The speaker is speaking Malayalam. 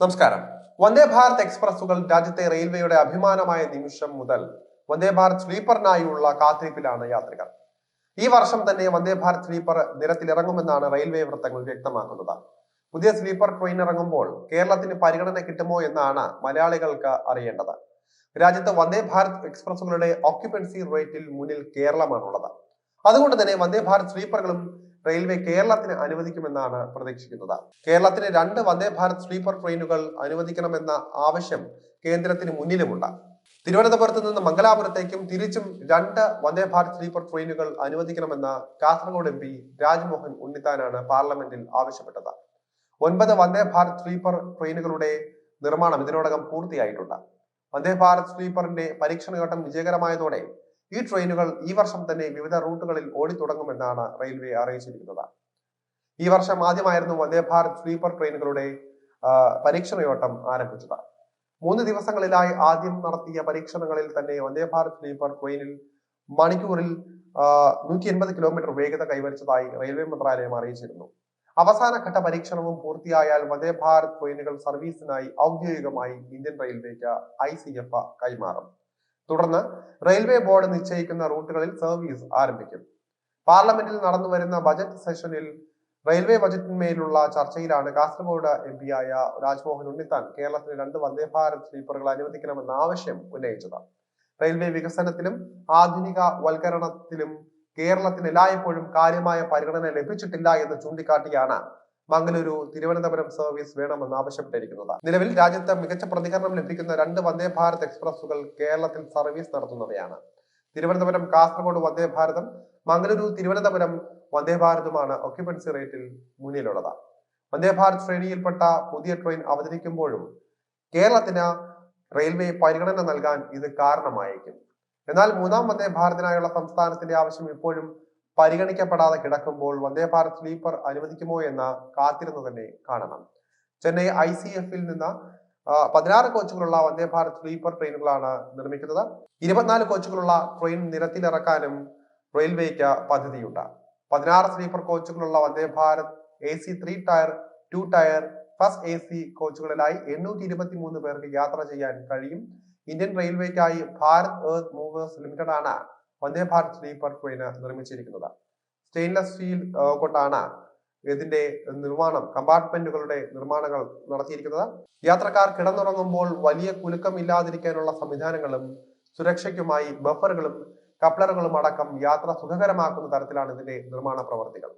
നമസ്കാരം. വന്ദേ ഭാരത് എക്സ്പ്രസുകൾ രാജ്യത്തെ റെയിൽവേയുടെ അഭിമാനമായ നിമിഷം മുതൽ വന്ദേ ഭാരത് സ്ലീപ്പറിനായുള്ള കാത്തിരിപ്പിലാണ് യാത്രികർ. ഈ വർഷം തന്നെ വന്ദേ ഭാരത് സ്ലീപ്പർ നിരത്തിലിറങ്ങുമെന്നാണ് റെയിൽവേ വൃത്തങ്ങൾ വ്യക്തമാക്കുന്നത്. പുതിയ സ്ലീപ്പർ ട്രെയിൻ ഇറങ്ങുമ്പോൾ കേരളത്തിന് പരിഗണന കിട്ടുമോ എന്നാണ് മലയാളികൾക്ക് അറിയേണ്ടത്. രാജ്യത്ത് വന്ദേ ഭാരത് എക്സ്പ്രസുകളുടെ ഓക്യുപ്പൻസി റേറ്റിൽ മുന്നിൽ കേരളമാണുള്ളത്. അതുകൊണ്ട് തന്നെ വന്ദേ ഭാരത് സ്ലീപ്പറുകളും റെയിൽവേ കേരളത്തിന് അനുവദിക്കുമെന്നാണ് പ്രതീക്ഷിക്കുന്നത്. കേരളത്തിന് രണ്ട് വന്ദേ ഭാരത് സ്ലീപ്പർ ട്രെയിനുകൾ അനുവദിക്കണമെന്ന ആവശ്യം കേന്ദ്രത്തിന് മുന്നിലുമുണ്ട്. തിരുവനന്തപുരത്ത് നിന്ന് മംഗലാപുരത്തേക്കും തിരിച്ചും രണ്ട് വന്ദേ ഭാരത് സ്ലീപ്പർ ട്രെയിനുകൾ അനുവദിക്കണമെന്ന് കാസർഗോഡ് എം പി രാജ്മോഹൻ ഉണ്ണിത്താനാണ് പാർലമെന്റിൽ ആവശ്യപ്പെട്ടത്. ഒൻപത് വന്ദേ ഭാരത് സ്ലീപ്പർ ട്രെയിനുകളുടെ നിർമ്മാണം ഇതിനോടകം പൂർത്തിയായിട്ടുണ്ട്. വന്ദേ ഭാരത് സ്ലീപ്പറിന്റെ പരീക്ഷണഘട്ടം വിജയകരമായതോടെ ഈ ട്രെയിനുകൾ ഈ വർഷം തന്നെ വിവിധ റൂട്ടുകളിൽ ഓടിത്തുടങ്ങുമെന്നാണ് റെയിൽവേ അറിയിച്ചിരിക്കുന്നത്. ഈ വർഷം ആദ്യമായിരുന്നു വന്ദേ ഭാരത് സ്ലീപ്പർ ട്രെയിനുകളുടെ പരീക്ഷണയോട്ടം ആരംഭിച്ചത്. മൂന്ന് ദിവസങ്ങളിലായി ആദ്യം നടത്തിയ പരീക്ഷണങ്ങളിൽ തന്നെ വന്ദേ ഭാരത് സ്ലീപ്പർ ട്രെയിനിൽ മണിക്കൂറിൽ നൂറ്റി എൺപത് കിലോമീറ്റർ വേഗത കൈവരിച്ചതായി റെയിൽവേ മന്ത്രാലയം അറിയിച്ചിരുന്നു. അവസാന ഘട്ട പരീക്ഷണവും പൂർത്തിയായാൽ വന്ദേ ഭാരത് ട്രെയിനുകൾ സർവീസിനായി ഔദ്യോഗികമായി ഇന്ത്യൻ റെയിൽവേക്ക് ഐ കൈമാറും. തുടർന്ന് റെയിൽവേ ബോർഡ് നിശ്ചയിക്കുന്ന റൂട്ടുകളിൽ സർവീസ് ആരംഭിക്കും. പാർലമെന്റിൽ നടന്നു വരുന്ന ബജറ്റ് സെഷനിൽ റെയിൽവേ ബജറ്റിന്മേലുള്ള ചർച്ചയിലാണ് കാസർഗോഡ് എം പി ആയ രാജ്മോഹൻ ഉണ്ണിത്താൻ കേരളത്തിന് രണ്ട് വന്ദേ ഭാരത് സ്ലീപ്പറുകൾ അനുവദിക്കണമെന്ന ആവശ്യം ഉന്നയിച്ചത്. റെയിൽവേ വികസനത്തിലും ആധുനിക വൽക്കരണത്തിലും കേരളത്തിന് എല്ലായ്പ്പോഴും കാര്യമായ പരിഗണന ലഭിച്ചിട്ടില്ല എന്ന് ചൂണ്ടിക്കാട്ടിയാണ് മംഗലൂരു തിരുവനന്തപുരം സർവീസ് വേണമെന്ന് ആവശ്യപ്പെട്ടിരിക്കുന്നത്. നിലവിൽ രാജ്യത്ത് മികച്ച പ്രതികരണം ലഭിക്കുന്ന രണ്ട് വന്ദേ ഭാരത് എക്സ്പ്രസുകൾ കേരളത്തിൽ സർവീസ് നടത്തുന്നവയാണ്. തിരുവനന്തപുരം കാസർഗോഡ് വന്ദേ ഭാരതം മംഗലൂരു തിരുവനന്തപുരം വന്ദേ ഭാരതുമാണ് ഒക്യുപ്പൻസി റേറ്റിൽ മുന്നിലുള്ളത്. വന്ദേ ഭാരത് ശ്രേണിയിൽപ്പെട്ട പുതിയ ട്രെയിൻ അവതരിക്കുമ്പോഴും കേരളത്തിന് റെയിൽവേ പരിഗണന നൽകാൻ ഇത് കാരണമായേക്കും. എന്നാൽ മൂന്നാം വന്ദേ ഭാരതിനായുള്ള സംസ്ഥാനത്തിന്റെ ആവശ്യം ഇപ്പോഴും പരിഗണിക്കപ്പെടാതെ കിടക്കുമ്പോൾ വന്ദേ ഭാരത് സ്ലീപ്പർ അനുവദിക്കുമോ എന്ന കാത്തിരുന്നു തന്നെ കാണണം. ചെന്നൈ ഐ സി എഫിൽ നിന്ന് പതിനാറ് കോച്ചുകളുള്ള വന്ദേ ഭാരത് സ്ലീപ്പർ ട്രെയിനുകളാണ് നിർമ്മിക്കുന്നത്. ഇരുപത്തിനാല് കോച്ചുകളുള്ള ട്രെയിൻ നിരത്തിലിറക്കാനും റെയിൽവേക്ക് പദ്ധതിയുണ്ട്. പതിനാറ് sleeper കോച്ചുകളുള്ള Vande Bharat A C three tier two tier first A C കോച്ചുകളിലായി എണ്ണൂറ്റി ഇരുപത്തി മൂന്ന് പേർക്ക് യാത്ര ചെയ്യാൻ കഴിയും. ഇന്ത്യൻ റെയിൽവേക്കായി ഭാരത് എർത്ത് മൂവേഴ്സ് ലിമിറ്റഡ് ആണ് വന്ദേ ഭാരത് സ്ലീപ്പർ ട്രെയിൻ നിർമ്മിച്ചിരിക്കുന്നത്. സ്റ്റെയിൻലെസ് സ്റ്റീൽ കൊണ്ടാണ് ഇതിന്റെ നിർമ്മാണം കമ്പാർട്ട്മെന്റുകളുടെ നിർമ്മാണങ്ങൾ നടത്തിയിരിക്കുന്നത്. യാത്രക്കാർ കിടന്നുറങ്ങുമ്പോൾ വലിയ കുലുക്കം ഇല്ലാതിരിക്കാനുള്ള സംവിധാനങ്ങളും സുരക്ഷയ്ക്കുമായി ബഫറുകളും കപ്ലറുകളും അടക്കം യാത്ര സുഖകരമാക്കുന്ന തരത്തിലാണ് ഇതിന്റെ നിർമ്മാണ പ്രവർത്തികൾ.